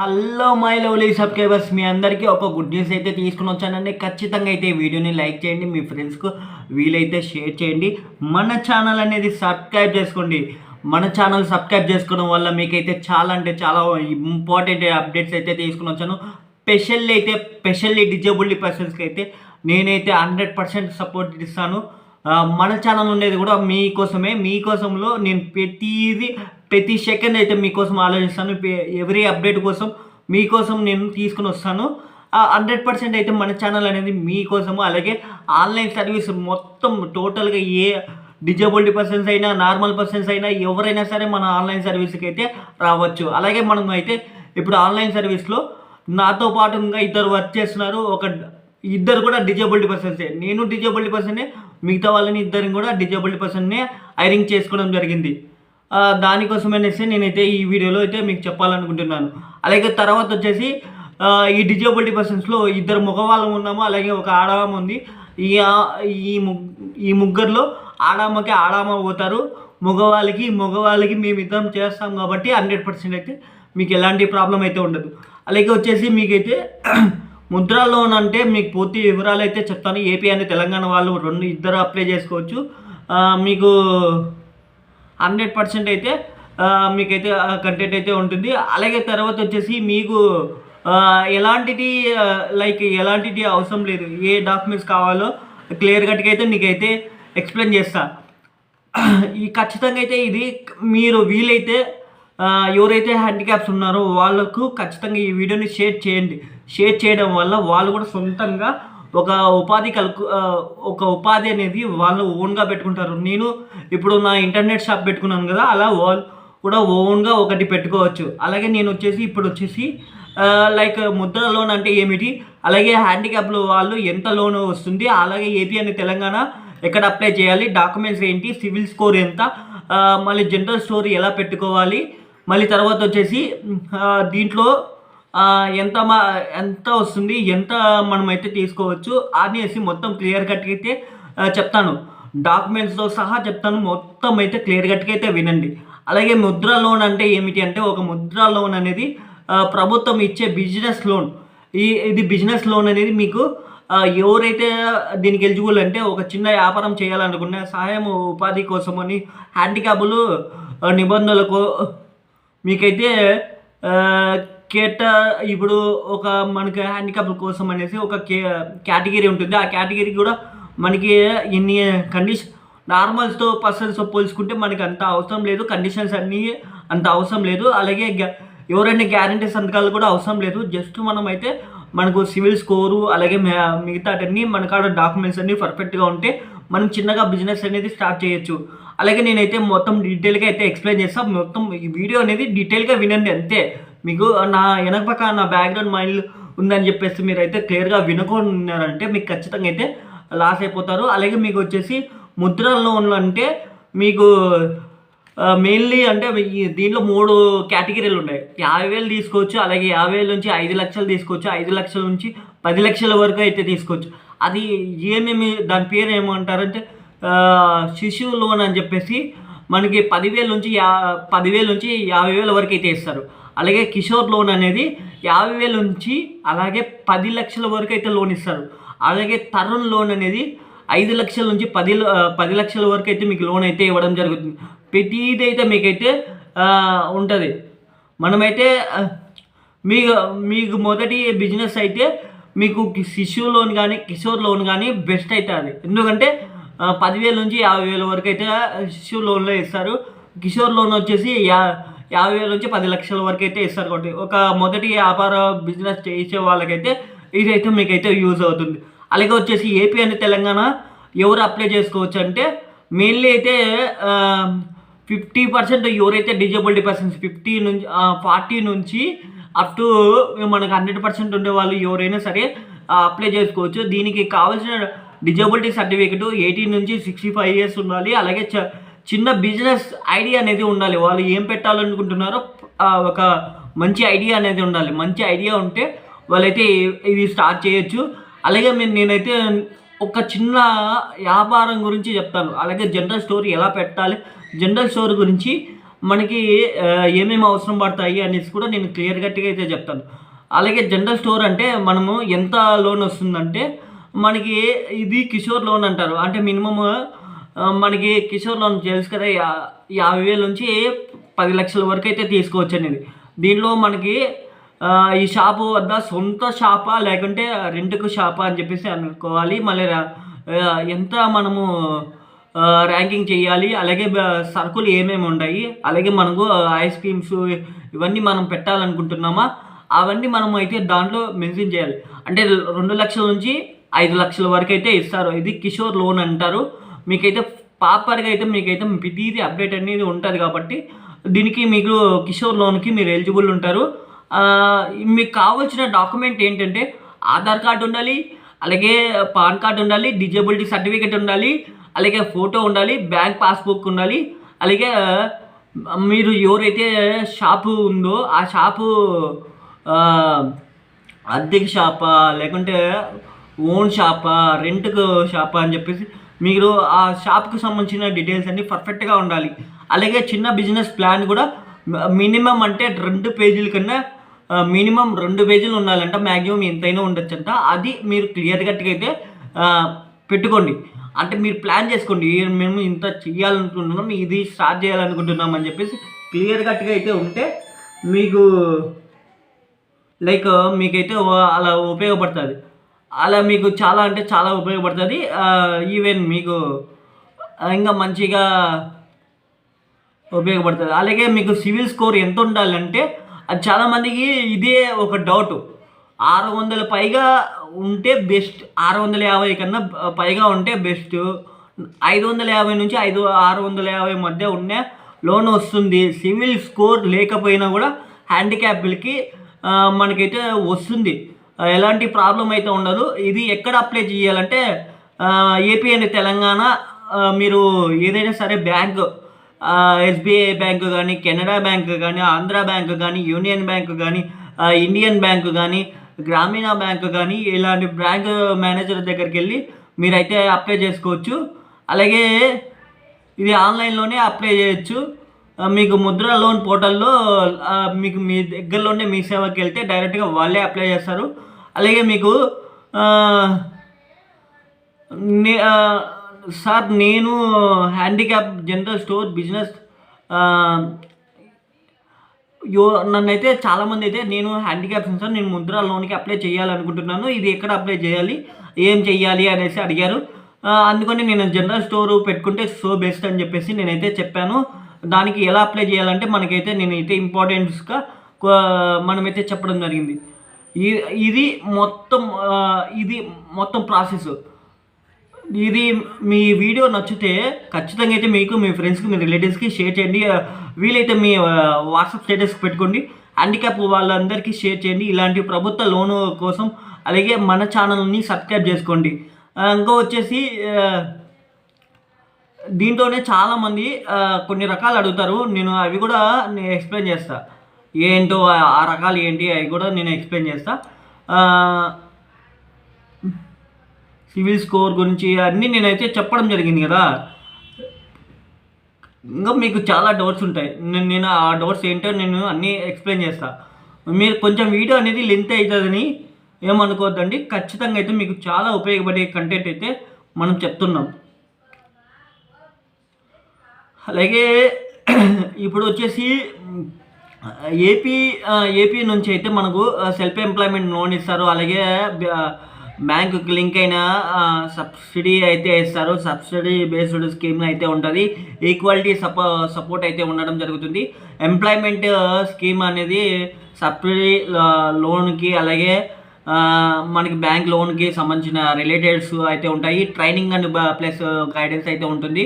Hello my lovely subscribers మీ అందరికీ ఒక గుడ్ న్యూస్ అయితే తీసుకుని వచ్చానండి. ఖచ్చితంగా అయితే వీడియోని లైక్ చేయండి మీ ఫ్రెండ్స్కు వీలైతే షేర్ చేయండి. మన ఛానల్ అనేది సబ్స్క్రైబ్ చేసుకోండి. మన ఛానల్ సబ్స్క్రైబ్ చేసుకోవడం వల్ల మీకైతే చాలా అంటే చాలా ఇంపార్టెంట్ అప్డేట్స్ అయితే తీసుకుని వచ్చాను. స్పెషల్లీ అయితే స్పెషల్లీ డిజేబుల్డ్ పర్సన్స్కి అయితే నేనైతే హండ్రెడ్ పర్సెంట్ సపోర్ట్ ఇస్తాను. మన ఛానల్ ఉండేది కూడా మీకోసమే మీకోసంలో నేను ప్రతిదీ ప్రతి సెకండ్ అయితే మీకోసం ఆలోచిస్తాను. ఎవ్రీ అప్డేట్ కోసం మీకోసం నేను తీసుకుని వస్తాను. హండ్రెడ్ పర్సెంట్ అయితే మన ఛానల్ అనేది మీకోసము అలాగే ఆన్లైన్ సర్వీస్ మొత్తం టోటల్గా ఏ డిజేబుల్డ్ పర్సన్స్ అయినా నార్మల్ పర్సన్స్ అయినా ఎవరైనా సరే మన ఆన్లైన్ సర్వీస్కి అయితే రావచ్చు. అలాగే మనం అయితే ఇప్పుడు ఆన్లైన్ సర్వీస్లో నాతో పాటు ఇంకా ఇద్దరు వర్క్ చేస్తున్నారు. ఒక ఇద్దరు కూడా డిజేబుల్డ్ పర్సన్సే. నేను డిజేబుల్డ్ పర్సనే మిగతా వాళ్ళని ఇద్దరిని కూడా డిజేబుల్డ్ పర్సన్నే హైరింగ్ చేసుకోవడం జరిగింది. ఆ, దానికోసమనేసి నేనైతే ఈ వీడియోలో అయితే మీకు చెప్పాలనుకుంటున్నాను. అలాగే తర్వాత వచ్చేసి ఈ డిజేబుల్డ్ పర్సన్స్లో ఇద్దరు మగవాళ్ళం ఉన్నాము అలాగే ఒక ఆడవామ ఉంది. ఈ ఈ ఈ ముగ్గురులో ఆడామకి ఆడామ పోతారు మగవాళ్ళకి మగవాళ్ళకి మేము ఇద్దరం చేస్తాం కాబట్టి హండ్రెడ్ పర్సెంట్ అయితే మీకు ఎలాంటి ప్రాబ్లం అయితే ఉండదు. అలాగే వచ్చేసి మీకైతే ముద్రా లోన్ అంటే మీకు పూర్తి వివరాలు అయితే చెప్తాను. ఏపీ అండ్ తెలంగాణ వాళ్ళు రెండు ఇద్దరు అప్లై చేసుకోవచ్చు. మీకు హండ్రెడ్ పర్సెంట్ అయితే మీకైతే కంటెంట్ అయితే ఉంటుంది. అలాగే తర్వాత వచ్చేసి మీకు ఎలాంటిది లైక్ ఎలాంటిది అవసరం లేదు. ఏ డాక్యుమెంట్స్ కావాలో క్లియర్ కట్గా అయితే నీకైతే ఎక్స్ప్లెయిన్ చేస్తా. ఈ ఖచ్చితంగా అయితే ఇది మీరు వీలైతే ఎవరైతే హ్యాండిక్యాప్స్ ఉన్నారో వాళ్ళకు ఖచ్చితంగా ఈ వీడియోని షేర్ చేయండి. షేర్ చేయడం వల్ల వాళ్ళు కూడా సొంతంగా ఒక ఉపాధి కలుపు ఒక ఉపాధి అనేది వాళ్ళు ఓన్గా పెట్టుకుంటారు. నేను ఇప్పుడు నా ఇంటర్నెట్ షాప్ పెట్టుకున్నాను కదా అలా వాళ్ళు కూడా ఓన్గా ఒకటి పెట్టుకోవచ్చు. అలాగే నేను వచ్చేసి ఇప్పుడు వచ్చేసి లైక్ ముద్ర లోన్ అంటే ఏమిటి? అలాగే హ్యాండిక్యాప్లో వాళ్ళు ఎంత లోన్ వస్తుంది? అలాగే ఏపీ అని తెలంగాణ ఎక్కడ అప్లై చేయాలి? డాక్యుమెంట్స్ ఏంటి? సివిల్ స్కోర్ ఎంత? మళ్ళీ జనరల్ స్టోర్ ఎలా పెట్టుకోవాలి? మళ్ళీ తర్వాత వచ్చేసి దీంట్లో ఎంత మా ఎంత వస్తుంది ఎంత మనమైతే తీసుకోవచ్చు అనేసి మొత్తం క్లియర్ కట్గా అయితే చెప్తాను. డాక్యుమెంట్స్తో సహా చెప్తాను మొత్తం అయితే క్లియర్ కట్గా అయితే వినండి. అలాగే ముద్ర లోన్ అంటే ఏమిటి అంటే ఒక ముద్ర లోన్ అనేది ప్రభుత్వం ఇచ్చే బిజినెస్ లోన్. ఈ ఇది బిజినెస్ లోన్ అనేది మీకు ఎవరైతే దీనికి ఎలిజిబుల్ అంటే ఒక చిన్న వ్యాపారం చేయాలనుకున్న సహాయం ఉపాధి కోసమని హ్యాండిక్యాబులు నిబంధనలకు మీకైతే కేట ఇప్పుడు ఒక మనకి హ్యాండిక్యాప్ కోసం అనేసి ఒక కే కేటగిరీ ఉంటుంది. ఆ కేటగిరీ కూడా మనకి ఎన్ని కండిషన్ నార్మల్స్తో పర్సన్స్తో పోల్చుకుంటే మనకి అంత అవసరం లేదు. కండిషన్స్ అన్నీ అంత అవసరం లేదు. అలాగే గ్యా- ఎవరైనా గ్యారంటీ సంతకాలు కూడా అవసరం లేదు. జస్ట్ మనం అయితే మనకు సివిల్ స్కోరు అలాగే మిగతాటన్నీ మన కాడ డాక్యుమెంట్స్ అన్నీ పర్ఫెక్ట్గా ఉంటే మనం చిన్నగా బిజినెస్ అనేది స్టార్ట్ చేయొచ్చు. అలాగే నేనైతే మొత్తం డీటెయిల్గా అయితే ఎక్స్ప్లెయిన్ చేస్తాను మొత్తం ఈ వీడియో అనేది డీటెయిల్గా వినండి అంతే. మీకు నా వెనక పక్క నా బ్యాక్గ్రౌండ్ మైండ్ ఉందని చెప్పేసి మీరు అయితే క్లియర్గా ఉన్నారంటే మీకు ఖచ్చితంగా అయితే లాస్ అయిపోతారు. అలాగే మీకు వచ్చేసి ముద్ర లోన్లు అంటే మీకు మెయిన్లీ అంటే దీంట్లో మూడు కేటగిరీలు ఉన్నాయి. యాభై వేలు తీసుకోవచ్చు అలాగే యాభై వేల నుంచి ఐదు లక్షలు తీసుకోవచ్చు ఐదు లక్షల నుంచి పది లక్షల వరకు అయితే తీసుకోవచ్చు. అది ఏమేమి దాని పేరు ఏమంటారంటే శిశువు లోన్ అని చెప్పేసి మనకి పదివేల నుంచి యా పదివేల నుంచి యాభై వేల వరకు అయితే ఇస్తారు. అలాగే కిషోర్ లోన్ అనేది యాభై వేల నుంచి అలాగే పది లక్షల వరకు అయితే లోన్ ఇస్తారు. అలాగే తరుణ్ లోన్ అనేది ఐదు లక్షల నుంచి పది ల- పది లక్షల వరకు అయితే మీకు లోన్ అయితే ఇవ్వడం జరుగుతుంది. ప్రతిదైతే అయితే మీకైతే ఉంటుంది. మనమైతే మీకు మీకు మొదటి బిజినెస్ అయితే మీకు శిశువు లోన్ కానీ కిషోర్ లోన్ కానీ బెస్ట్ అవుతుంది ఎందుకంటే పదివేల నుంచి యాభై వేల వరకు అయితే శిశువు లోన్లో ఇస్తారు. కిషోర్ లోన్ వచ్చేసి యా యాభై వేల నుంచి పది లక్షల వరకు అయితే ఇస్తారు కాబట్టి ఒక మొదటి వ్యాపార బిజినెస్ చేసే వాళ్ళకైతే ఇదైతే మీకైతే యూజ్ అవుతుంది. అలాగే వచ్చేసి ఏపీ అని తెలంగాణ ఎవరు అప్లై చేసుకోవచ్చు అంటే మెయిన్లీ అయితే ఫిఫ్టీ పర్సెంట్ ఎవరైతే డిజేబుల్డ్ పర్సన్స్ ఫిఫ్టీ నుంచి ఫార్టీ నుంచి అప్ టు మనకు హండ్రెడ్ పర్సెంట్ ఉండే వాళ్ళు ఎవరైనా సరే అప్లై చేసుకోవచ్చు. దీనికి కావాల్సిన డిజేబిలిటీ సర్టిఫికెట్ ఎయిటీన్ నుంచి సిక్స్టీ ఫైవ్ ఇయర్స్ ఉండాలి. అలాగే చ- చిన్న బిజినెస్ ఐడియా అనేది ఉండాలి. వాళ్ళు ఏం పెట్టాలనుకుంటున్నారో ఒక మంచి ఐడియా అనేది ఉండాలి. మంచి ఐడియా ఉంటే వాళ్ళైతే ఇది స్టార్ట్ చేయొచ్చు. అలాగే నేను నేనైతే ఒక చిన్న వ్యాపారం గురించి చెప్తాను. అలాగే జనరల్ స్టోర్ ఎలా పెట్టాలి జనరల్ స్టోర్ గురించి మనకి ఏమేమి అవసరం పడతాయి అనేసి కూడా నేను క్లియర్ కట్గా అయితే చెప్తాను. అలాగే జనరల్ స్టోర్ అంటే మనము ఎంత లోన్ వస్తుందంటే మనకి ఇది కిషోర్ లోన్ అంటారు. అంటే మినిమమ్ మనకి కిషోర్ లోన్ తెలుసు కదా యా- యాభై వేల నుంచి పది లక్షల వరకు అయితే తీసుకోవచ్చు అనేది దీనిలో మనకి ఈ షాపు వద్ద సొంత షాపా లేకుంటే రెంట్కు షాపా అని చెప్పేసి అనుకోవాలి. మళ్ళీ ఎంత మనము ర్యాంకింగ్ చేయాలి అలాగే సరుకులు ఏమేమి ఉన్నాయి అలాగే మనకు ఐస్ క్రీమ్స్ ఇవన్నీ మనం పెట్టాలనుకుంటున్నామా అవన్నీ మనం అయితే దాంట్లో మెన్షన్ చేయాలి. అంటే రెండు లక్షల నుంచి ఐదు లక్షల వరకు అయితే ఇస్తారు. ఇది కిషోర్ లోన్ అంటారు. మీకైతే ప్రాపర్గా అయితే మీకైతే ప్రతిదీ అప్డేట్ అనేది ఉంటుంది కాబట్టి దీనికి మీకు కిషోర్ లోన్కి మీరు ఎలిజిబుల్ ఉంటారు. మీకు కావాల్సిన డాక్యుమెంట్ ఏంటంటే ఆధార్ కార్డు ఉండాలి అలాగే పాన్ కార్డు ఉండాలి డిజేబిలిటీ సర్టిఫికేట్ ఉండాలి అలాగే ఫోటో ఉండాలి బ్యాంక్ పాస్బుక్ ఉండాలి అలాగే మీరు ఎవరైతే షాపు ఉందో ఆ షాపు అద్దెకి షాపా లేకుంటే ఓన్ షాపా రెంట్కు షాపా అని చెప్పేసి మీరు ఆ షాప్కి సంబంధించిన డీటెయిల్స్ అన్ని పర్ఫెక్ట్గా ఉండాలి. అలాగే చిన్న బిజినెస్ ప్లాన్ కూడా మినిమం అంటే రెండు పేజీల కన్నా మినిమం రెండు పేజీలు ఉండాలంట మ్యాక్సిమం ఎంతైనా ఉండొచ్చంట. అది మీరు క్లియర్ కట్గా అయితే పెట్టుకోండి. అంటే మీరు ప్లాన్ చేసుకోండి. మేము ఇంత చేయాలనుకుంటున్నాం ఇది స్టార్ట్ చేయాలనుకుంటున్నాం అని చెప్పేసి క్లియర్ కట్గా అయితే ఉంటే మీకు లైక్ మీకైతే అలా ఉపయోగపడుతుంది. అలా మీకు చాలా అంటే చాలా ఉపయోగపడుతుంది. ఈవెన్ మీకు ఇంకా మంచిగా ఉపయోగపడుతుంది. అలాగే మీకు సివిల్ స్కోర్ ఎంత ఉండాలంటే అది చాలామందికి ఇదే ఒక డౌట్. ఆరు వందల పైగా ఉంటే బెస్ట్ ఆరు వందల యాభై కన్నా పైగా ఉంటే బెస్ట్. ఐదు వందల యాభై నుంచి ఐదు ఆరు వందల యాభై మధ్య ఉన్న లోన్ వస్తుంది. సివిల్ స్కోర్ లేకపోయినా కూడా హ్యాండిక్యాప్లకి మనకైతే వస్తుంది. ఎలాంటి ప్రాబ్లం అయితే ఉండదు. ఇది ఎక్కడ అప్లై చేయాలంటే ఏపీ అండ్ తెలంగాణ మీరు ఏదైనా సరే బ్యాంక్ ఎస్బీఐ బ్యాంకు కానీ కెనడా బ్యాంక్ కానీ ఆంధ్ర బ్యాంక్ కానీ యూనియన్ బ్యాంక్ కానీ ఇండియన్ బ్యాంక్ కానీ గ్రామీణ బ్యాంక్ కానీ ఇలాంటి బ్యాంక్ మేనేజర్ దగ్గరికి వెళ్ళి మీరైతే అప్లై చేసుకోవచ్చు. అలాగే ఇది ఆన్లైన్లోనే అప్లై చేయొచ్చు. మీకు ముద్ర లోన్ పోర్టల్లో మీకు మీ దగ్గరలో ఉండే మీ సేవకి వెళ్తే డైరెక్ట్గా వాళ్ళే అప్లై చేస్తారు. అలాగే మీకు నే- సార్ నేను హ్యాండిక్యాప్ జనరల్ స్టోర్ బిజినెస్ యో నన్నైతే చాలామంది అయితే నేను హ్యాండిక్యాప్ సార్ నేను ముద్ర లోన్కి అప్లై చేయాలనుకుంటున్నాను. ఇది ఎక్కడ అప్లై చేయాలి? ఏం చెయ్యాలి? అనేసి అడిగారు. అందుకని నేను జనరల్ స్టోర్ పెట్టుకుంటే సో బెస్ట్ అని చెప్పేసి నేనైతే చెప్పాను. దానికి ఎలా అప్లై చేయాలంటే మనకైతే నేనైతే ఇంపార్టెంట్స్గా మనమైతే చెప్పడం జరిగింది. ఈ- ఇది మొత్తం ఇది మొత్తం ప్రాసెస్ ఇది మీ వీడియో నచ్చితే ఖచ్చితంగా అయితే మీకు మీ ఫ్రెండ్స్కి మీ రిలేటివ్స్కి షేర్ చేయండి. వీలైతే మీ వాట్సాప్ స్టేటస్కి పెట్టుకోండి. హ్యాండిక్యాప్ వాళ్ళందరికీ షేర్ చేయండి. ఇలాంటి ప్రభుత్వ లోను కోసం అలాగే మన ఛానల్ని సబ్స్క్రైబ్ చేసుకోండి. ఇంకా వచ్చేసి దీంట్లోనే చాలామంది కొన్ని రకాలు అడుగుతారు. నేను అవి కూడా నేను ఎక్స్ప్లెయిన్ చేస్తా. ఏంటో ఆ- రకాలు ఏంటి అవి కూడా నేను ఎక్స్ప్లెయిన్ చేస్తా. సివిల్ స్కోర్ గురించి అన్నీ నేనైతే చెప్పడం జరిగింది కదా. ఇంకా మీకు చాలా డౌట్స్ ఉంటాయి. నేను నేను ఆ డౌట్స్ ఏంటో నేను అన్నీ ఎక్స్ప్లెయిన్ చేస్తా. మీరు కొంచెం వీడియో అనేది లెంత్ అవుతుందని ఏమనుకోవద్దండి. ఖచ్చితంగా అయితే మీకు చాలా ఉపయోగపడే కంటెంట్ అయితే మనం చెప్తున్నాం. అలాగే ఇప్పుడు వచ్చేసి ఏపీ ఏపీ నుంచి అయితే మనకు సెల్ఫ్ ఎంప్లాయ్మెంట్ లోన్ ఇస్తారు. అలాగే బ్యాంకుకి లింక్ అయిన సబ్సిడీ అయితే ఇస్తారు. సబ్సిడీ బేస్డ్ స్కీమ్ అయితే ఉంటుంది. ఈక్వాలిటీ సపో సపోర్ట్ అయితే ఉండడం జరుగుతుంది. ఎంప్లాయ్మెంట్ స్కీమ్ అనేది సబ్సిడీ లోన్కి అలాగే మనకి బ్యాంక్ లోన్కి సంబంధించిన రిలేటెడ్స్ అయితే ఉంటాయి. ట్రైనింగ్ అండ్ ప్లస్ గైడెన్స్ అయితే ఉంటుంది.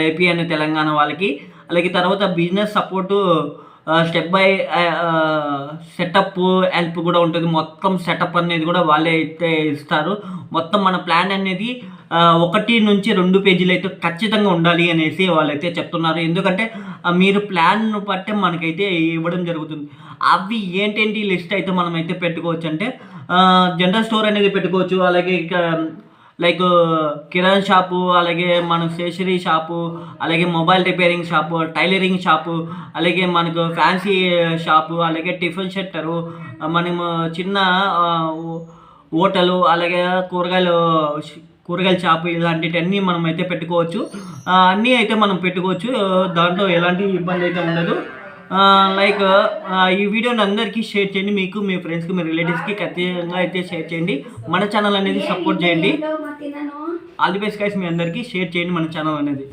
ఏపీ అండ్ తెలంగాణ వాళ్ళకి. అలాగే తర్వాత business support step by setup help కూడా ఉంటుంది. మొత్తం సెటప్ అనేది కూడా వాళ్ళే అయితే ఇస్తారు. మొత్తం మన ప్లాన్ అనేది ఒకటి నుంచి రెండు పేజీలు అయితే ఖచ్చితంగా ఉండాలి అనేసి వాళ్ళైతే చెప్తున్నారు. ఎందుకంటే మీరు ప్లాన్ను బట్టే మనకైతే ఇవ్వడం జరుగుతుంది. అవి ఏంటేంటి లిస్ట్ అయితే మనం అయితే పెట్టుకోవచ్చు అంటే జనరల్ స్టోర్ అనేది పెట్టుకోవచ్చు. అలాగే లైక్ కిరాణా షాపు అలాగే మన స్టేషనరీ షాపు అలాగే mobile repairing shop tailoring shop అలాగే మనకు ఫ్యాన్సీ షాపు అలాగే టిఫిన్ సెంటరు మనము చిన్న హోటలు అలాగే కూరగాయలు కూరగాయల షాపు ఇలాంటివన్నీ మనం అయితే పెట్టుకోవచ్చు అన్నీ అయితే మనం పెట్టుకోవచ్చు. దాంట్లో ఎలాంటి ఇబ్బంది అయితే ఉండదు. లైక్ ఈ వీడియోని అందరికీ షేర్ చేయండి. మీకు మీ ఫ్రెండ్స్కి మీ రిలేటివ్స్కి ఖచ్చితంగా అయితే షేర్ చేయండి. మన ఛానల్ అనేది సపోర్ట్ చేయండి. ఆల్ ది బెస్ట్ గైస్ మీ అందరికీ షేర్ చేయండి మన ఛానల్ అనేది.